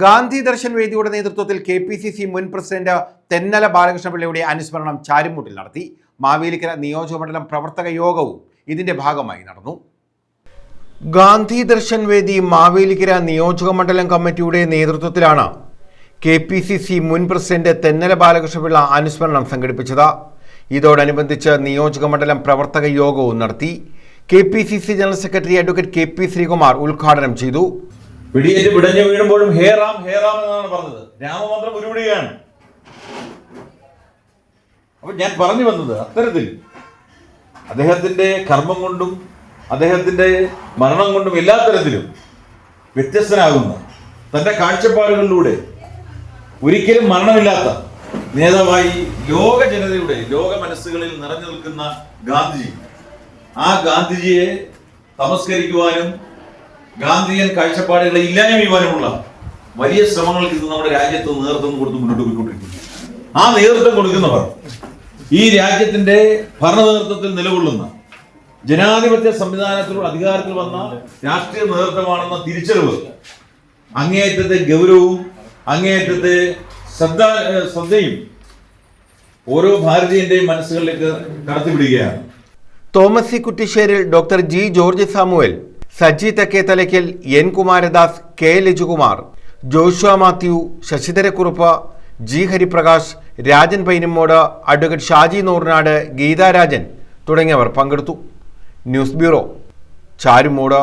ഗാന്ധി ദർശൻ വേദിയുടെ നേതൃത്വത്തിൽ K P C C മുൻ പ്രസിഡന്റ് തെന്നല ബാലകൃഷ്ണപിള്ളയുടെ അനുസ്മരണം ചാരുമൂട്ടിൽ നടത്തി. മാവേലിക്കര നിയോജകമണ്ഡലം പ്രവർത്തക യോഗവും ഇതിന്റെ ഭാഗമായി നടന്നു. ഗാന്ധി ദർശൻ വേദി മാവേലിക്കര നിയോജകമണ്ഡലം കമ്മിറ്റിയുടെ നേതൃത്വത്തിലാണ് കെ പി സി സി മുൻ പ്രസിഡന്റ് തെന്നല ബാലകൃഷ്ണപിള്ള അനുസ്മരണം സംഘടിപ്പിച്ചത്. ഇതോടനുബന്ധിച്ച് നിയോജകമണ്ഡലം പ്രവർത്തക യോഗവും നടത്തി. K P C C general secretary advocate K P Sreekumar ഉദ്ഘാടനം ചെയ്തു. പിടിയേറ്റ് പിടഞ്ഞു വീഴുമ്പോഴും ഹേ റാം ഹേ റാം എന്നാണ് പറഞ്ഞത്. രാമമന്ത്രം ഉരുവിടുകയാണ്. അപ്പൊ ഞാൻ പറഞ്ഞു വന്നത് അത്തരത്തിൽ അദ്ദേഹത്തിന്റെ കർമ്മം കൊണ്ടും അദ്ദേഹത്തിന്റെ മരണം കൊണ്ടും എല്ലാ തരത്തിലും വ്യത്യസ്തനാകുന്ന തന്റെ കാഴ്ചപ്പാടുകളിലൂടെ ഒരിക്കലും മരണമില്ലാത്ത നേതാവായി ലോക ജനതയുടെ ലോക മനസ്സുകളിൽ നിറഞ്ഞു നിൽക്കുന്ന ഗാന്ധിജി. ആ ഗാന്ധിജിയെ തമസ്കരിക്കുവാനും ഗാന്ധിയൻ കാഴ്ചപ്പാടുകളെ ഇല്ലായ്മ വലിയ ശ്രമങ്ങൾക്ക് ഇത് നമ്മുടെ രാജ്യത്ത് നേതൃത്വം കൊടുത്ത് മുന്നോട്ട് പോയിക്കൊണ്ടിരിക്കുന്നു. ആ നേതൃത്വം കൊടുക്കുന്നവർ ഈ രാജ്യത്തിന്റെ ഭരണ നേതൃത്വത്തിൽ നിലകൊള്ളുന്ന ജനാധിപത്യ സംവിധാനത്തിലൂടെ അധികാരത്തിൽ വന്ന രാഷ്ട്രീയ നേതൃത്വമാണെന്ന തിരിച്ചറിവ് അങ്ങേയറ്റത്തെ ഗൗരവവും അങ്ങേയറ്റത്തെ ശ്രദ്ധ ശ്രദ്ധയും ഓരോ ഭാരതീയന്റെയും മനസ്സുകളിലേക്ക് കടത്തിവിടുകയാണ്. Thomas C Kuttisseril doctor G George Samuel Saji Thekkethalakkal N Kumaradas K Lajukumar Joshua Mathew Sasidharakurup G Hariprakash Rajan Painummoodu advocate Shaji Nooranad Geetharajan തുടങ്ങിയവർ പങ്കെടുത്തു. News bureau Charummoodu.